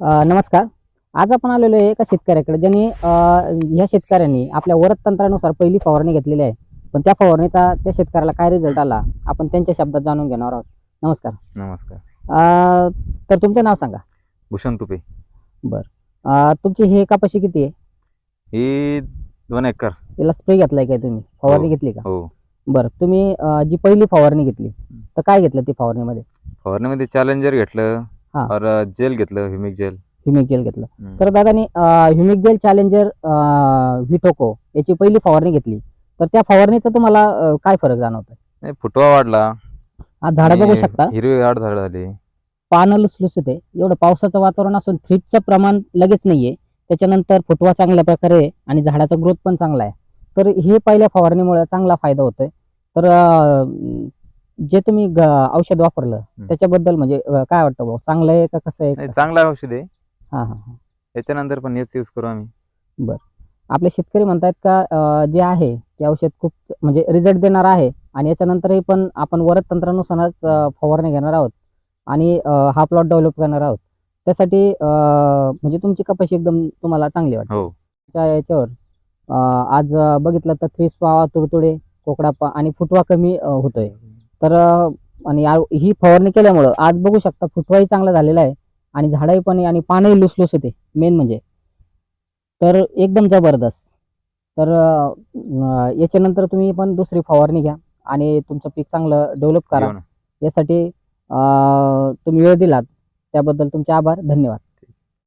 नमस्कार. आज आपण आलेलो आहे एका शेतकऱ्याकडे. ज्यांनी ह्या शेतकऱ्यांनी आपल्या वरद तंत्रानुसार पहिली फवारणी घेतलेली आहे. पण त्या फवारणीचा त्या शेतकऱ्याला काय रिझल्ट आला? आपण त्यांच्या शब्दात जाणून घेणार आहोत. नमस्कार. नमस्कार. अ, तर तुमचं नाव सांगा. भूषण तुपे. अ, तुमची हे कपाशी किती आहे? ही दोन एकर. याला स्प्रे घेतलाय काय तुम्ही? फवारणी हो. घेतली का? हो. बरं. तुम्ही अ, जी पहिली फवारणी घेतली तर काय घेतलं ती फवारणीमध्ये? फवारणीमध्ये चॅलेंजर घेतलं. हा. और जेल घेतलं ह्युमिक जेल. ह्युमिक जेल घेतलं. हम्म. तर दादानी ह्युमिक जेल चॅलेंजर व्हिटोको याची पहिली फवारणी घेतली. तर त्या फवारणीचा तुम्हाला अ, काय फरक जाणवतोय? नाही, फुटवा वाढला. आज झाडं बघू आणि शकता. हिरवी वाढ झाड झाली. पानं लुसलुसीत आहे. एवढं पावसाचं वातावरण असून थ्रिपचं प्रमाण लगेच नाहीये. त्याच्यानंतर फुटवा चांगल्या प्रकारे आहे आणि झाडाचा ग्रोथ पण चांगला आहे. तर हे पहिल्या फवारणीमुळे चांगला फायदा होतोय. तर अं, जे तुम्ही ग- औषध वापरलं त्याच्याबद्दल म्हणजे अं, काय वाटतं भाऊ? चांगलं आहे का कसं आहे नाही, चांगलं औषध आहे. हा हा हा. त्याच्यानंतर पण हेच यूज करू आम्ही. आपले शेतकरी म्हणतात का अं, जे आहे ते औषध खूप म्हणजे रिझल्ट देणार आहे आणि याच्यानंतरही पण आपण वरद तंत्रानुसारच अं, फवारणी घेणार आहोत आणि अं, हा प्लॉट डेव्हलप करणार आहोत. त्यासाठी अं, म्हणजे तुमची कपाशी एकदम तुम्हाला चांगली वाटते. हो. याच्यावर अं, आज अं, बघितलं तर थ्रीस पावा तुडतुडे कोकडा पा आणि फुटवा कमी अं, होतोय. तर आणि ही फवारणी केल्यामुळं आज बघू शकता फुटवाही चांगला झालेला आहे आणि झाडही पण आणि पानही लुसलुस होते मेन म्हणजे. तर एकदम जबरदस्त. तर याच्यानंतर तुम्ही पण दुसरी फवारणी घ्या आणि तुमचं पीक चांगलं डेव्हलप करा. ना. यासाठी तुम्ही वेळ दिलात. त्याबद्दल तुमचे आभार. धन्यवाद.